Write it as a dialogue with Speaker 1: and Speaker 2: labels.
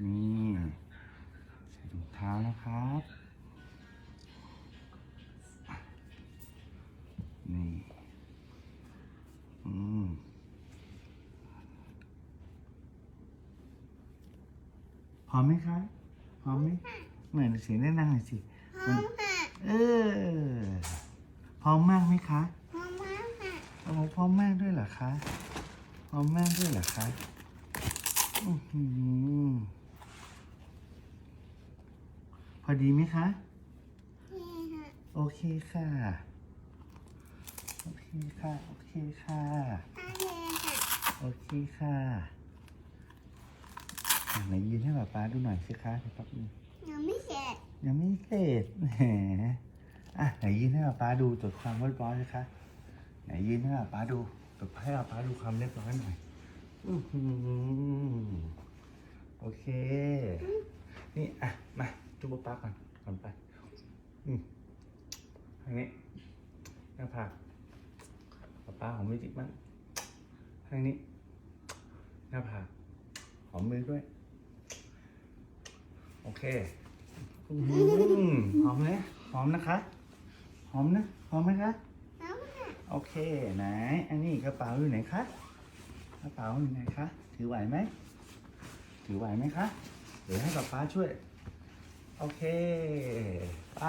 Speaker 1: นี่ใส่ถุงเท้านะครับ นี่ อืมพร้อมไหมคะพร้อมไหมเหมือนเสียงแน่นังหน่อยสิ
Speaker 2: พร้อมค่ะ
Speaker 1: เออ พร้อมมากไหมคะ
Speaker 2: พร้อมมากค่ะ
Speaker 1: โอ้โหพร้อมมากด้วยเหรอคะ พร้อมมากด้วยเหรอคะอื้อหื อพอดีไหมคะ
Speaker 2: นี่ค่ะ
Speaker 1: โอเคค่ะ โอเคค่ะ โอเคค่ะ
Speaker 2: โอเคค่ะ
Speaker 1: โอเคค่ะอะไหนยืนให้ป๊าป๊าดูหน่อยสิคะเดี๋ยวแป๊บนึง
Speaker 2: ยังไม่เสร็จ
Speaker 1: ยังไม่เสร็จแหมอะไหนยืนให้ป๊าป๊าดูตรวจความเรียบร้อยสิคะไหนยืนให้ป๊าป๊าดูตรวจให้ป๊าป๊าดูความเรียบร้อยหน่อยอื้อหือโอเคนี่อะมาจุ๊บป๊าป๊าก่อนก่อนไปอืมทางนี้หน้าผากป๊าป๊าของมิจิบ้างทางนี้หน้าผากหอมมือด้วย โอเคอืมหอมไหมหอมนะคะ หอมนะหอมไหมคะ
Speaker 2: พร้อมค่ะ
Speaker 1: โอเคไหนอันนี้กระเป๋าอยู่ไหนคะกระเป๋าอยู่ไหนคะถือไหวไหมถือไหวไหมคะเดี๋ยวให้ป๊าป๊าช่วย โอเค ไป